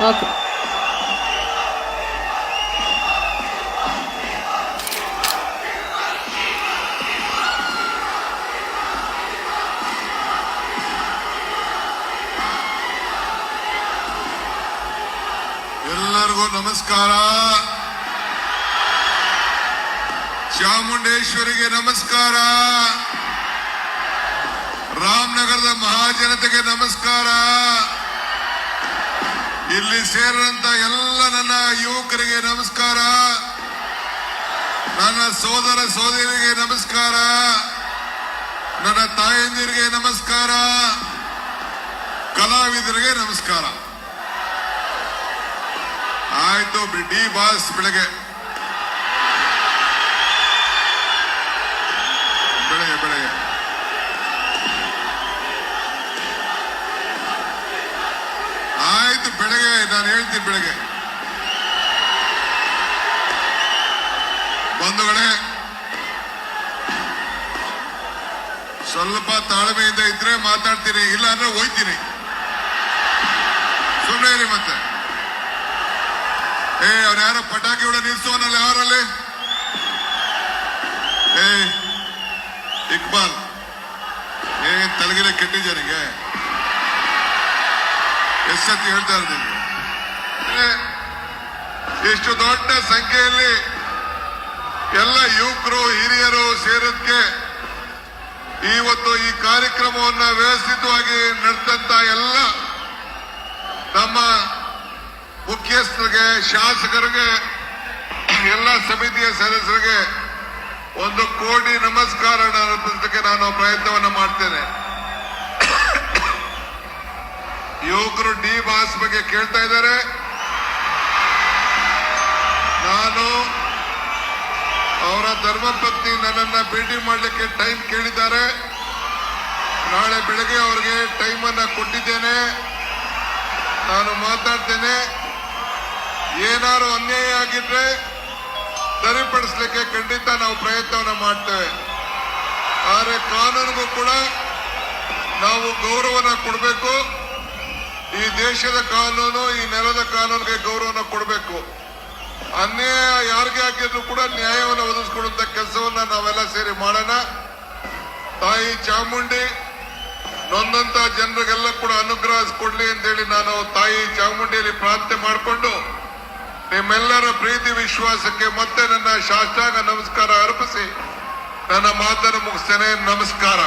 Okay ಎಲ್ಲರಿಗೂ ನಮಸ್ಕಾರ. ಚಾಮುಂಡೇಶ್ವರಿಗೆ ನಮಸ್ಕಾರ. ರಾಮನಗರದ ಮಹಾಜನತೆಗೆ ನಮಸ್ಕಾರ. ಇಲ್ಲಿ ಸೇರಿದಂತ ಎಲ್ಲ ನನ್ನ ಯುವಕರಿಗೆ ನಮಸ್ಕಾರ. ನನ್ನ ಸೋದರ ಸೋದರಿಗೆ ನಮಸ್ಕಾರ. ನನ್ನ ತಾಯಂದಿರಿಗೆ ನಮಸ್ಕಾರ. ಕಲಾವಿದರಿಗೆ ನಮಸ್ಕಾರ. ಆಯ್ತು ಬಿಡಿ ಬಾಸ್ ಬೆಳಗ್ಗೆ ಬೆಳಗ್ಗೆ ಆಯ್ತು ಬೆಳಗ್ಗೆ ನಾನು ಹೇಳ್ತೀನಿ ಬೆಳಗ್ಗೆ ಬಂಧುಗಳೇ ಸ್ವಲ್ಪ ತಾಳ್ಮೆಯಿಂದ ಇದ್ರೆ ಮಾತಾಡ್ತೀನಿ ಇಲ್ಲ ಅಂದ್ರೆ ಹೋಯ್ತೀನಿ. ಸುಮ್ಮನೆ ಇರಿ ಮತ್ತೆ. ಏ ಅವ್ರು ಯಾರೋ ಪಟಾಕಿ ಕೂಡ ನಿಲ್ಸೋನಲ್ಲ ಯಾರಲ್ಲಿ ಏ, ಇಕ್ಬಾಲ್. ಏ, ತಲೆಗಿಲೆ ಕೆಟ್ಟಿದ್ಯನಿಗೆ ಎಷ್ಟೊತ್ತಿ ಹೇಳ್ತಾ ಇರ್ತೀನಿ ಏ, ಇಷ್ಟು ದೊಡ್ಡ ಸಂಖ್ಯೆಯಲ್ಲಿ ಎಲ್ಲ ಯುವಕರು ಹಿರಿಯರು ಸೇರೋದಕ್ಕೆ ಇವತ್ತು ಈ ಕಾರ್ಯಕ್ರಮವನ್ನು ವ್ಯವಸ್ಥಿತವಾಗಿ ನಡೆದಂತ ಎಲ್ಲ ನಮ್ಮ ಮುಖ್ಯಸ್ಥರಿಗೆ ಶಾಸಕರಿಗೆ ಎಲ್ಲ ಸಮಿತಿಯ ಸದಸ್ಯರಿಗೆ ಒಂದು ಕೋಟಿ ನಮಸ್ಕಾರ ಅರ್ಪಿಸಲಿಕ್ಕೆ ನಾನು ಪ್ರಯತ್ನವನ್ನು ಮಾಡ್ತೇನೆ. ಯುವಕರು ಡಿ ಬಾಸ್ ಬಗ್ಗೆ ಕೇಳ್ತಾ ಇದ್ದಾರೆ. ನಾನು ಅವರ ಧರ್ಮಪತ್ನಿ ನನ್ನನ್ನ ಭೇಟಿ ಮಾಡಲಿಕ್ಕೆ ಟೈಮ್ ಕೇಳಿದ್ದಾರೆ. ನಾಳೆ ಬೆಳಗ್ಗೆ ಅವರಿಗೆ ಟೈಮ್ ಕೊಟ್ಟಿದ್ದೇನೆ. ನಾನು ಮಾತಾಡ್ತೇನೆ. ಏನಾರು ಅನ್ಯಾಯ ಆಗಿದ್ರೆ ಸರಿಪಡಿಸಲಿಕ್ಕೆ ಖಂಡಿತ ನಾವು ಪ್ರಯತ್ನವನ್ನು ಮಾಡ್ತೇವೆ. ಆದರೆ ಕಾನೂನಿಗೂ ಕೂಡ ನಾವು ಗೌರವನ ಕೊಡಬೇಕು. ಈ ದೇಶದ ಕಾನೂನು, ಈ ನೆಲದ ಕಾನೂನಿಗೆ ಗೌರವನ ಕೊಡಬೇಕು. ಅನ್ಯಾಯ ಯಾರಿಗೆ ಆಗಿದ್ರು ಕೂಡ ನ್ಯಾಯವನ್ನು ಒದಗಿಸ್ಕೊಡುವಂತ ಕೆಲಸವನ್ನ ನಾವೆಲ್ಲ ಸೇರಿ ಮಾಡೋಣ. ತಾಯಿ ಚಾಮುಂಡಿ, ನೊಂದಂತ ಜನರಿಗೆಲ್ಲ ಕೂಡ ಅನುಗ್ರಹ ಕೊಡ್ಲಿ ಅಂತೇಳಿ ನಾನು ತಾಯಿ ಚಾಮುಂಡಿಯಲ್ಲಿ ಪ್ರಾರ್ಥನೆ ಮಾಡಿಕೊಂಡು ನಿಮ್ಮೆಲ್ಲರ ಪ್ರೀತಿ, ವಿಶ್ವಾಸಕ್ಕೆ ಮತ್ತೆ ನನ್ನ ಶಾಸ್ತ್ರಾಂಗ ನಮಸ್ಕಾರ ಅರ್ಪಿಸಿ. ನನ್ನ ಮಾತನ್ನು ಮುಗಿಸ್ತೇನೆ. ನಮಸ್ಕಾರ.